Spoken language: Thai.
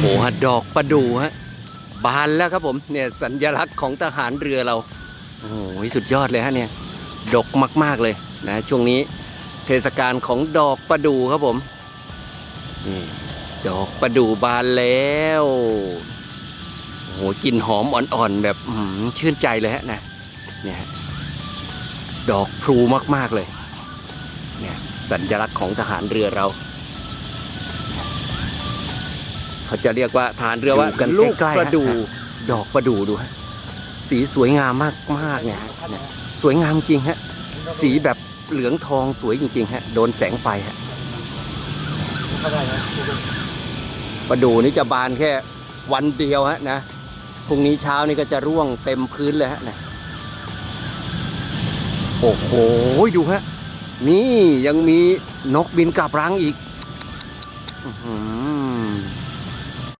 โอ้โหดอกประดูฮะบานแล้วครับผมเนี่ยสัญลักษณ์ของทหารเรือเราโอ้โหสุดยอดเลยฮะเนี่ยดกมาก ๆเลยนะช่วงนี้เทศกาลของดอกประดูครับผมนี่ดอกประดูบานแล้วโอ้โหกลิ่นหอมอ่อนๆแบบชื่นใจเลยฮะนะเนี่ยดอกพลูมากๆเลยเนี่ยสัญลักษณ์ของทหารเรือเรา เขาจะเรียกว่าทหารเรือว่าดูกันลูกใกล้ๆประดูฮะดอกประดูดูฮะสีสวยงามมากมากๆเนี่ยฮะเนี่ยสวยงามจริงฮะสีแบบเหลืองทองสวยจริงๆฮะโดนแสงไฟฮะประดูนี่จะบานแค่วันเดียวฮะนะพรุ่งนี้เช้านี่ก็จะร่วงเต็มพื้นเลยฮะนะโอ้โหดูฮะนี่ยังมีนกบินกลับรังอีกอื้อหือ